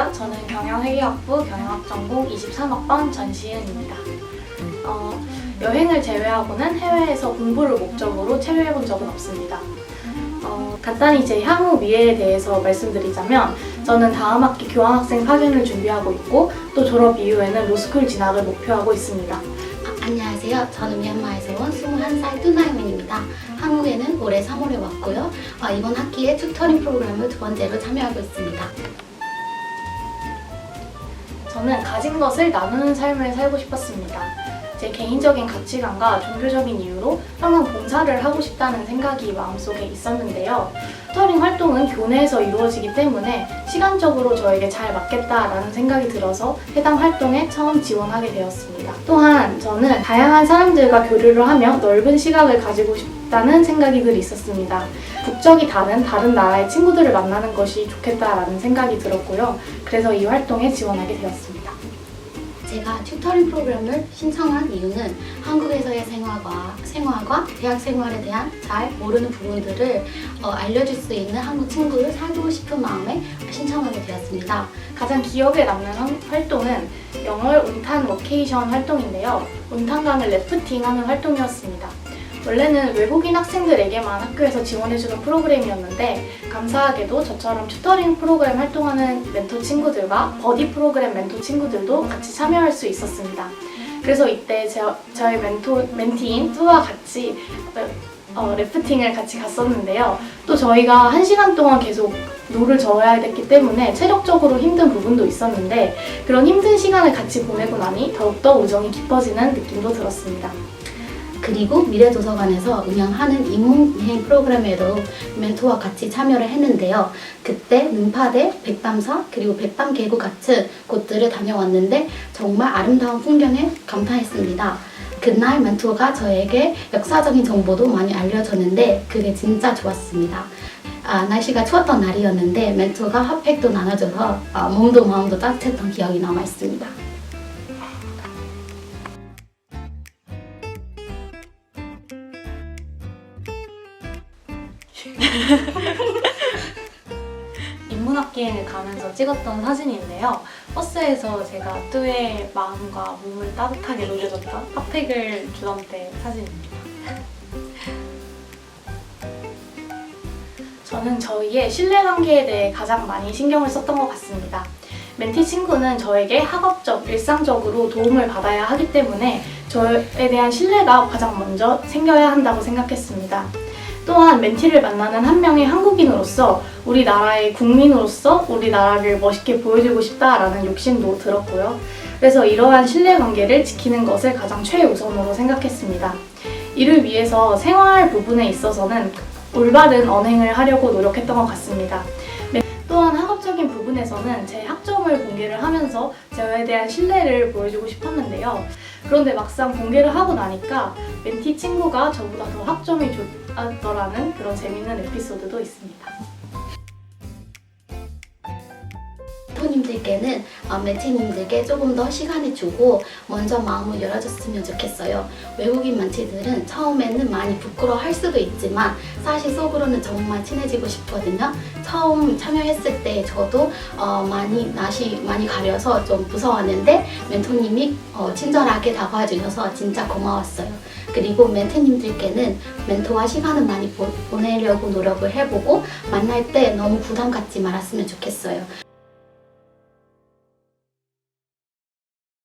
안녕하세요. 저는 경영회계학부 경영학 전공 23학번 전시은입니다. 어, 여행을 제외하고는 해외에서 공부를 목적으로 체류해본 적은 없습니다. 어, 간단히 제 향후 미래에 대해서 말씀드리자면 저는 다음 학기 교환학생 파견을 준비하고 있고 또 졸업 이후에는 로스쿨 진학을 목표하고 있습니다. 아, 안녕하세요. 저는 미얀마에서 온 21살 뚜나이문입니다. 한국에는 올해 3월에 왔고요. 아, 이번 학기에 튜터링 프로그램을 두 번째로 참여하고 있습니다. 저는 가진 것을 나누는 삶을 살고 싶었습니다. 제 개인적인 가치관과 종교적인 이유로 항상 봉사를 하고 싶다는 생각이 마음속에 있었는데요. 터링 활동 은 교내에서 이루어지기 때문에 시간적으로 저에게 잘 맞겠다라는 생각이 들어서 해당 활동에 처음 지원하게 되었습니다. 또한 저는 다양한 사람들과 교류를 하며 넓은 시각을 가지고 싶다는 생각이 늘 있었습니다. 국적이 다른 다른 나라의 친구들을 만나는 것이 좋겠다라는 생각이 들었고요. 그래서 이 활동에 지원하게 되었습니다. 제가 튜터링 프로그램을 신청한 이유는 한국에서의 생활과 생활과 대학 생활에 대한 잘 모르는 부분들을 어, 알려줄 수 있는 한국 친구를 사귀고 싶은 마음에 신청하게 되었습니다. 가장 기억에 남는 한- 활동은 영월 운탄 워케이션 활동인데요. 운탄강을 래프팅하는 활동이었습니다. 원래는 외국인 학생들에게만 학교에서 지원해주는 프로그램이었는데 감사하게도 저처럼 튜터링 프로그램 활동하는 멘토 친구들과 버디 프로그램 멘토 친구들도 같이 참여할 수 있었습니다. 그래서 이때 제, 저희 멘토, 멘티인 뚜와 같이 어, 래프팅을 같이 갔었는데요. 또 저희가 한 시간 동안 계속 노를 저어야 됐기 때문에 체력적으로 힘든 부분도 있었는데 그런 힘든 시간을 같이 보내고 나니 더욱더 우정이 깊어지는 느낌도 들었습니다. 그리고 미래도서관에서 운영하는 인문여행 프로그램에도 멘토와 같이 참여를 했는데요. 그때 능파대, 백담사, 그리고 백담계곡 같은 곳들을 다녀왔는데 정말 아름다운 풍경에 감탄했습니다. 그날 멘토가 저에게 역사적인 정보도 많이 알려줬는데 그게 진짜 좋았습니다. 아, 날씨가 추웠던 날이었는데 멘토가 핫팩도 나눠줘서 아, 몸도 마음도 따뜻했던 기억이 남아있습니다. 인문학 기행을 가면서 찍었던 사진인데요. 버스에서 제가 뚜의 마음과 몸을 따뜻하게 녹여줬던 핫팩을 주던 때 사진입니다. 저는 저희의 신뢰 관계에 대해 가장 많이 신경을 썼던 것 같습니다. 멘티 친구는 저에게 학업적, 일상적으로 도움을 받아야 하기 때문에 저에 대한 신뢰가 가장 먼저 생겨야 한다고 생각했습니다. 또한 멘티를 만나는 한 명의 한국인으로서 우리나라의 국민으로서 우리나라를 멋있게 보여주고 싶다라는 욕심도 들었고요. 그래서 이러한 신뢰관계를 지키는 것을 가장 최우선으로 생각했습니다. 이를 위해서 생활 부분에 있어서는 올바른 언행을 하려고 노력했던 것 같습니다. 네, 또한 학업적인 부분에서는 제 학점을 공개를 하면서 저에 대한 신뢰를 보여주고 싶었는데요. 그런데 막상 공개를 하고 나니까 멘티 친구가 저보다 더 학점이 좋았더라는 그런 재밌는 에피소드도 있습니다. 멘토님들께는 어, 멘티님들께 조금 더 시간을 주고 먼저 마음을 열어줬으면 좋겠어요. 외국인 멘티들은 처음에는 많이 부끄러워할 수도 있지만 사실 속으로는 정말 친해지고 싶거든요. 처음 참여했을 때 저도 어, 많이 낯이 많이 가려서 좀 무서웠는데 멘토님이 어, 친절하게 다가와 주셔서 진짜 고마웠어요. 그리고 멘토님들께는 멘토와 시간을 많이 보, 보내려고 노력을 해보고 만날 때 너무 부담 갖지 말았으면 좋겠어요.